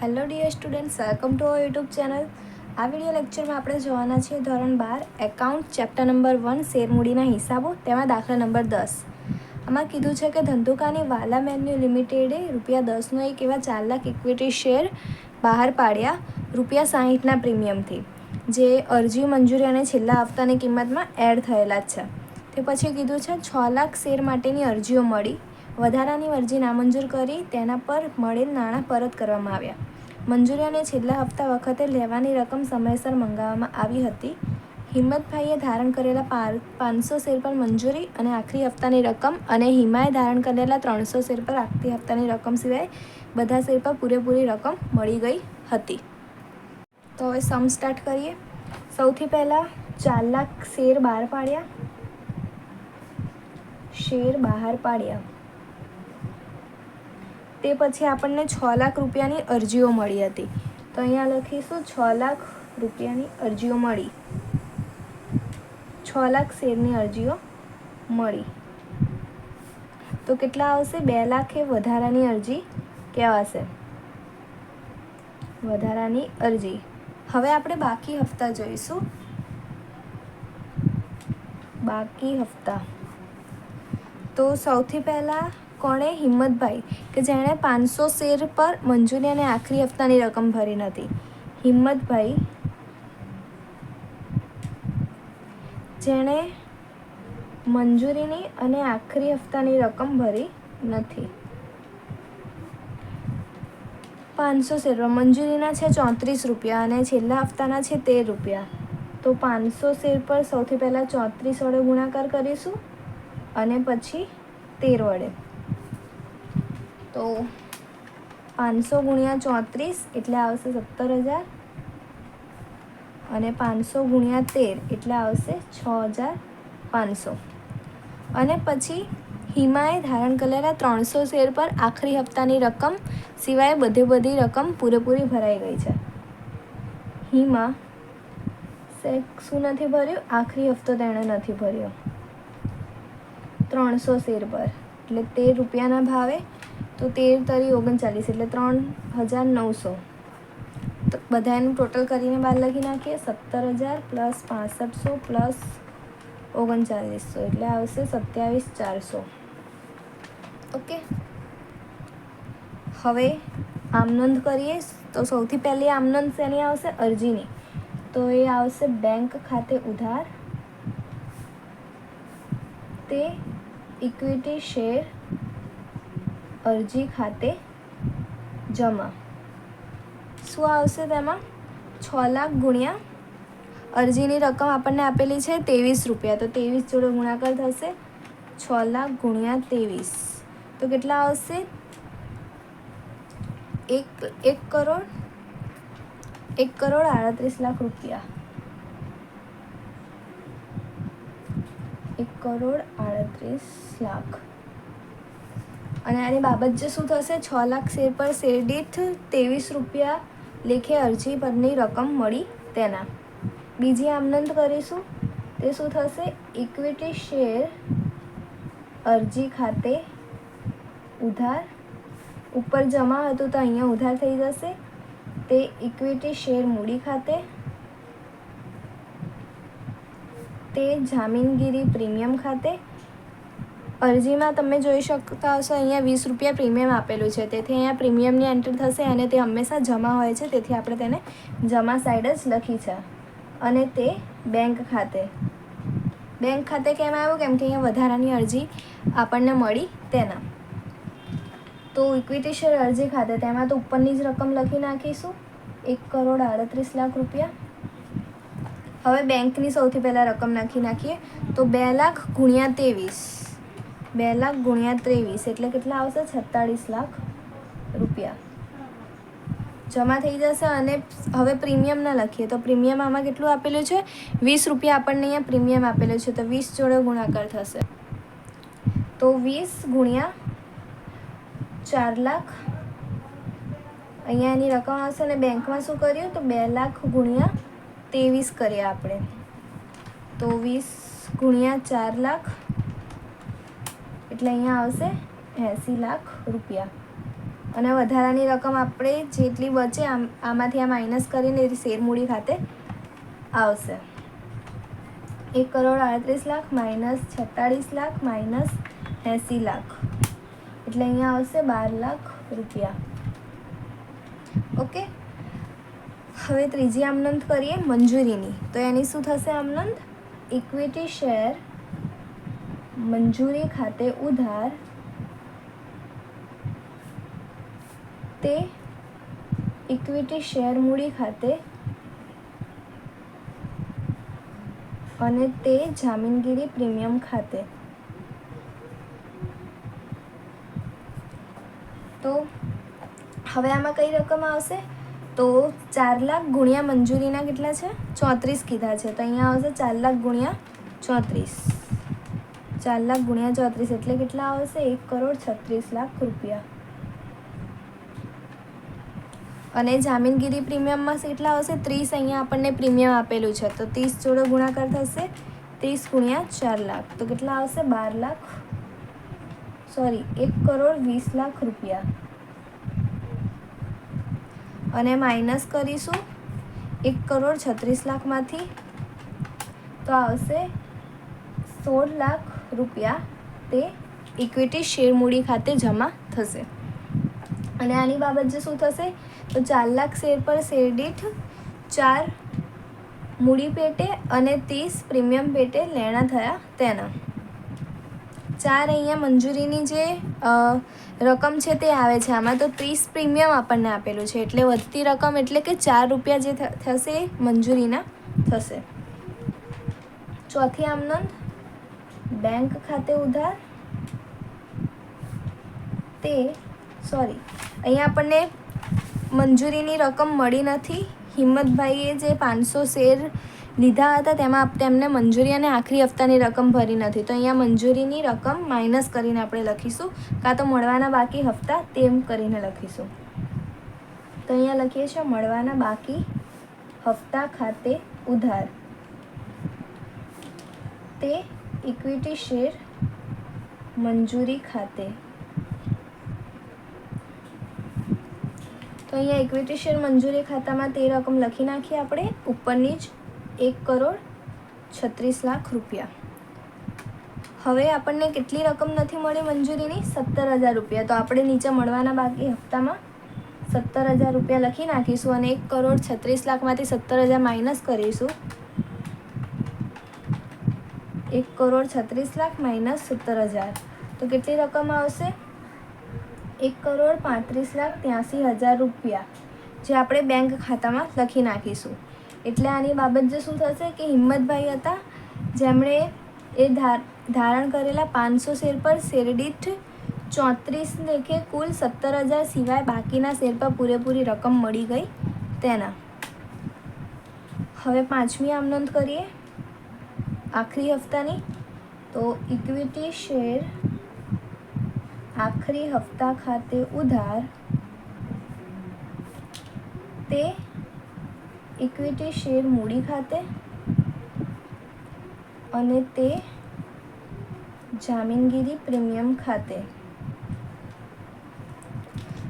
Hello dear students welcome to our YouTube channel આ video લેક્ચરમાં આપણે જોવાના છીએ ધોરણ બાર એકાઉન્ટ ચેપ્ટર નંબર વન શેરમૂડીના હિસાબો, તેમાં દાખલા નંબર દસ. આમાં કીધું છે કે ધંધુકાની વાલા મેન્યુ લિમિટેડે રૂપિયા દસનો એક એવા ચાર લાખ ઇક્વિટી શેર બહાર પાડ્યા રૂપિયા સાહીઠના પ્રીમિયમથી જે અરજી મંજૂરી અને છેલ્લા હપ્તાની કિંમતમાં એડ થયેલા જ છે. તે પછી કીધું છે છ લાખ શેર માટેની અરજીઓ મળી. વધારાની અરજી નામંજૂર કરી, તેના પર મળેલ નાણાં પરત કરવામાં આવ્યા. મંજૂરી અને છેલ્લા હપ્તા વખતે લેવાની રકમ સમયસર મંગાવવામાં આવી હતી. હિંમતભાઈએ ધારણ કરેલા પાર, પાંચસો શેર પર મંજૂરી અને આખરી હપ્તાની રકમ અને હિમાએ ધારણ કરેલા ત્રણસો શેર પર આખરી હપ્તાની રકમ સિવાય બધા શેર પર પૂરેપૂરી રકમ મળી ગઈ હતી. તો હવે સમ સ્ટાર્ટ કરીએ. સૌથી પહેલાં ચાર લાખ શેર બહાર પાડ્યા. શેર બહાર પાડ્યા. તે પછી આપણને છ લાખ રૂપિયાની અરજીઓ મળી હતી. તો અહીંયા લખીશું, છ લાખ રૂપિયાની અરજીઓ મળી. છ લાખ શેરની અરજીઓ મળી. તો કેટલા આવશે? બે લાખ એ વધારાની અરજી કહેવાશે. વધારાની અરજી. હવે આપણે બાકી હપ્તા જોઈશું. બાકી હપ્તા. તો સૌથી પહેલાં કોણે હિંમતભાઈ કે જેણે પાંચસો શેર પર મંજૂરી અને આખરી હપ્તાની રકમ ભરી નથી? હિંમતભાઈ જેણે મંજૂરીની અને આખરી હપ્તાની રકમ ભરી નથી. પાંચસો શેર મંજૂરીના છે ચોત્રીસ રૂપિયા અને છેલ્લા હપ્તાના છે તેર રૂપિયા. તો પાંચસો શેર પર સૌથી પહેલાં ચોત્રીસ વડે ગુણાકાર કરીશું અને પછી તેર વડે. તો પાંચસો ગુણ્યા ચોત્રીસ એટલે આવશે સત્તર હજાર. અને પાંચસો ગુણ્યા તેર એટલે આવશે છ હજાર પાંચસો. અને પછી હિમાએ ધારણ કરેલા ત્રણસો શેર પર આખરી હપ્તાની રકમ સિવાય બધી બધી રકમ પૂરેપૂરી ભરાઈ ગઈ છે. હિમા શું નથી ભર્યું, આખરી હપ્તો તેણે નથી ભર્યો. ત્રણસો શેર પર એટલે તેર રૂપિયાના ભાવે તો તેર તરી ઓગણચાલીસ એટલે ત્રણ હજાર નવસો. તો બધાનું ટોટલ કરીને બહાર લખી નાખીએ. સત્તર હજાર પ્લસ પાસઠસો પ્લસ ઓગણચાલીસો એટલે આવશે સત્યાવીસ ચારસો. ઓકે? હવે આમનંદ કરીએ. તો સૌથી પહેલી આમનંદ શેની આવશે? અરજીની. તો એ આવશે બેંક ખાતે ઉધાર. તે ઇક્વિટી શેર અરજી ખાતે જમા. શું આવશે તેમાં? છ લાખ ગુણ્યા અરજીની રકમ આપણને આપેલી છે ત્રેવીસ રૂપિયા. તો ત્રેવીસ જોડે ગુણાકાર થશે છ લાખ ગુણ્યા ત્રેવીસ. તો કેટલા આવશે? એક એક કરોડ એક કરોડ આડત્રીસ લાખ રૂપિયા. એક કરોડ આડત્રીસ લાખ. અને આની બાબત જે શું થશે, છ લાખ શેર પર શેર દીઠ ત્રેવીસ રૂપિયા લેખે અરજી પરની રકમ મળી તેના. બીજી આમનંદ કરીશું. તે શું થશે? ઇક્વિટી શેર અરજી ખાતે ઉધાર. ઉપર જમા હતું તો અહીંયા ઉધાર થઈ જશે. તે ઇક્વિટી શેર મૂડી ખાતે. તે જામીનગીરી પ્રીમિયમ ખાતે. અરજીમાં તમે જોઈ શકતા હશો, અહીંયા વીસ રૂપિયા પ્રીમિયમ આપેલું છે. તેથી અહીંયા પ્રીમિયમની એન્ટ્રી થશે અને તે હંમેશા જમા હોય છે. તેથી આપણે તેને જમા સાઈડ જ લખી છે. અને તે બેંક ખાતે. બેંક ખાતે કેમ આવ્યું? કેમ કે અહીંયા વધારાની અરજી આપણને મળી તેના. તો ઇક્વિટી શેર અરજી ખાતે. તેમાં તો ઉપરની જ રકમ લખી નાખીશું. એક કરોડ આડત્રીસ લાખ રૂપિયા. હવે બેંકની સૌથી પહેલાં રકમ નાખી નાખીએ. તો બે લાખ ગુણ્યા ત્રેવીસ. બે લાખ ગુણ્યા ત્રેવીસ, એટલે કેટલા આવશે? છત્તાળીસ લાખ રૂપિયા. જમા થઈ જશે અને હવે પ્રીમિયમ ના લખીએ. તો પ્રીમિયમ આમાં કેટલું આપેલું છે? વીસ રૂપિયા આપણને અહીંયા પ્રીમિયમ આપેલું છે. તો વીસ જોડે ગુણાકાર થશે. તો વીસ ગુણ્યા ચાર લાખ અહીંયા એની રકમ આવશે અને બેંકમાં શું કર્યું? તો બે લાખ ગુણ્યા ત્રેવીસ કર્યા આપણે. તો વીસ ગુણ્યા ચાર લાખ એટલે અહીંયા આવશે એંસી લાખ રૂપિયા. અને વધારાની રકમ આપણે જેટલી બચે આમ, આમાંથી આ માઇનસ કરીને એ શેરમૂડી ખાતે આવશે. એક કરોડ આડત્રીસ લાખ માઇનસ છેતાળીસ લાખ માઇનસ એંસી લાખ. એટલે અહીંયા આવશે બાર લાખ રૂપિયા. ઓકે? હવે ત્રીજી આમનંદ કરીએ મંજૂરીની. તો એની શું થશે આમનંદ ઇક્વિટી શેર મંજૂરી ખાતે ઉધાર તે ઇક્વિટી શેર મૂડી ખાતે અને તે જામીનગીરી પ્રીમિયમ ખાતે. તો હવે આમાં કઈ રકમ આવશે? તો ચાર લાખ ગુણ્યા મંજૂરીના કેટલા છે? ચોત્રીસ કીધા છે. તો અહીંયા આવશે ચાર લાખ ગુણ્યા ચોત્રીસ. ચાર લાખ ગુણ્યા ચોત્રીસ એટલે કેટલા આવશે? એક કરોડ છત્રીસ લાખ રૂપિયા. અને જામીનગીરી પ્રીમિયમમાં કેટલા આવશે? ત્રીસ અહીંયા આપણને પ્રીમિયમ આપેલું છે. તો ત્રીસ જોડે ગુણાકાર થશે. ત્રીસ ગુણ્યા ચાર લાખ. તો કેટલા આવશે? બાર લાખ. સોરી, એક કરોડ વીસ લાખ રૂપિયા. અને માઇનસ કરીશું. એક કરોડ છત્રીસ લાખમાંથી. તો આવશે સોળ લાખ રૂપિયા તે ઇક્વિટી શેર મૂડી ખાતે જમા થશે. અને આની બાબત જે શું થશે? તો ચાર લાખ શેર પર શેર દીઠ ચાર મૂડી પેટે અને ત્રીસ પ્રીમિયમ પેટે લેણા થયા તેના. ચાર અહીંયા મંજૂરીની જે રકમ છે તે આવે છે આમાં. તો ત્રીસ પ્રીમિયમ આપણને આપેલું છે. એટલે વધતી રકમ એટલે કે ચાર રૂપિયા જે થશે મંજૂરીના થશે. ચોથી આમનોંધ બેંક ખાતે ઉધાર? તે સોરી અહીંયા આપણને મંજૂરીની રકમ મળી નથી. હિંમતભાઈએ જે પાંચસો શેર લીધા હતા, તેમાં તેમને મંજૂરી અને આખરી હપ્તાની રકમ ભરી નથી. તો અહીંયા મંજૂરીની રકમ માઇનસ કરીને આપણે લખીશું. કાં તો મળવાના બાકી હપ્તા, તેમ કરીને લખીશું. તો અહીંયા લખીએ છીએ, મળવાના બાકી હપ્તા ખાતે ઉધાર. તે ઇક્વિટી શેર મંજૂરી ખાતે. તો અહીંયા ઇક્વિટી શેર મંજૂરી ખાતામાં તે રકમ લખી નાખીએ આપણે. ઉપરની જ એક કરોડ છત્રીસ લાખ રૂપિયા. હવે આપણને કેટલી રકમ નથી મળી મંજૂરીની? સત્તર હજાર રૂપિયા. તો આપણે નીચે મળવાના બાકી હપ્તામાં સત્તર હજાર રૂપિયા લખી નાખીશું અને એક કરોડ છત્રીસ લાખમાંથી સત્તર હજાર માઇનસ કરીશું. એક કરોડ છત્રીસ લાખ માઇનસ સત્તર હજાર. તો કેટલી રકમ આવશે? એક કરોડ પાંત્રીસ લાખ ત્યાંસી હજાર રૂપિયા, જે આપણે બેંક ખાતામાં લખી નાખીશું. એટલે આની બાબત જે શું થશે કે હિંમતભાઈ હતા, જેમણે એ ધાર, ધારણ કરેલા પાંચસો શેર પર શેરડીઠ ચોત્રીસ લેખે કુલ સત્તર હજાર સિવાય બાકીના શેર પર પૂરેપૂરી રકમ મળી ગઈ તેના. હવે પાંચમી આમ નોંધ કરીએ. આખરી હપ્તાની? તો ઇક્વિટી શેર આખરી હપ્તા ખાતે ઉધાર. તે ઇક્વિટી શેર મૂડી ખાતે અને તે જામીનગીરી પ્રીમિયમ ખાતે.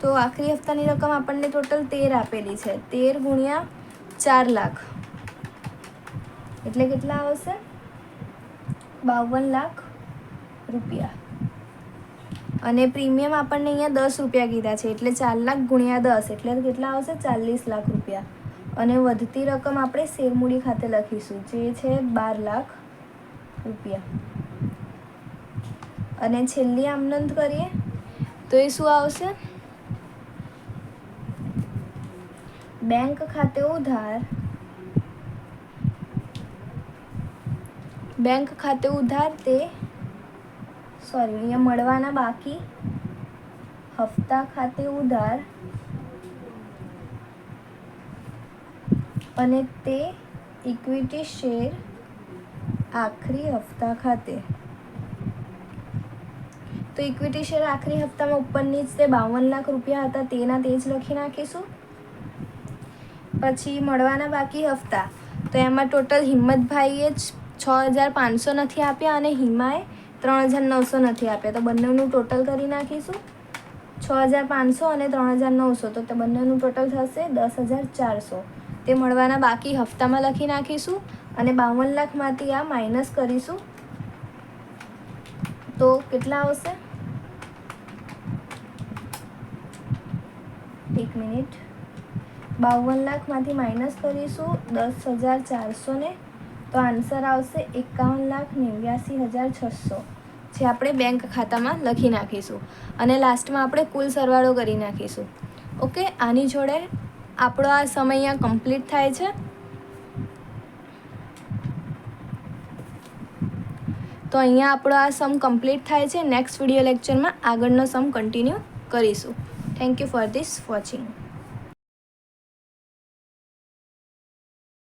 તો આખરી હપ્તાની રકમ આપણને ટોટલ તેર આપેલી છે. તેર ગુણ્યા ચાર લાખ. એટલે કેટલા આવશે? બાવન લાખ રૂપિયા. અને પ્રીમિયમ આપણને અહીંયા દસ રૂપિયા કીધા છે, એટલે ચાર લાખ ગુણ્યા દસ, એટલે કેટલા આવશે? ચાલીસ લાખ રૂપિયા. અને વધતી રકમ આપણે શેરમૂડી ખાતે લખીશું, જે છે બાર લાખ રૂપિયા. અને છેલ્લી આમનંદ કરીએ, તો એ શું આવશે? બેંક ખાતે ઉધાર. બેંક ખાતે ઉધાર તે સોરી અહીંયા મળવાના બાકી. હપ્તા ખાતે ઉધાર. અને તે ઇક્વિટી શેર આખરી હપ્તા ખાતે. તો ઇક્વિટી શેર આખરી હપ્તામાં ઉપરની જ તે બાવન લાખ રૂપિયા હતા, તેના તે જ લખી નાખીશું. પછી મળવાના બાકી હપ્તા. તો એમાં ટોટલ હિંમતભાઈએ જ છ હજાર પાંચસો નથી આપ્યા અને હિમાએ ત્રણ હજાર નવસો નથી આપ્યા. તો બંનેનું ટોટલ કરી નાખીશું. છ હજાર પાંચસો અને ત્રણ હજાર નવસો. તો તે બંનેનું ટોટલ થશે દસ હજાર ચારસો. તે મળવાના બાકી હપ્તામાં લખી નાખીશું અને બાવન લાખમાંથી આ માઇનસ કરીશું. તો કેટલા આવશે? એક મિનિટ. બાવન લાખમાંથી માઇનસ કરીશું દસ હજાર ચારસો ને તો આન્સર આવશે એકાવન લાખ નેવ્યાસી હજાર છસો. જે આપણે બેંક ખાતામાં લખી નાખીશું. અને લાસ્ટમાં આપણે કુલ સરવાળો કરી નાખીશું. ઓકે, આની જોડે આપણો આ સમય અહીંયા કમ્પ્લીટ થાય છે. તો અહીંયા આપણો આ સમ કમ્પ્લીટ થાય છે. નેક્સ્ટ વીડિયો લેક્ચરમાં આગળનો સમ કન્ટિન્યુ કરીશું. Thank you for this watching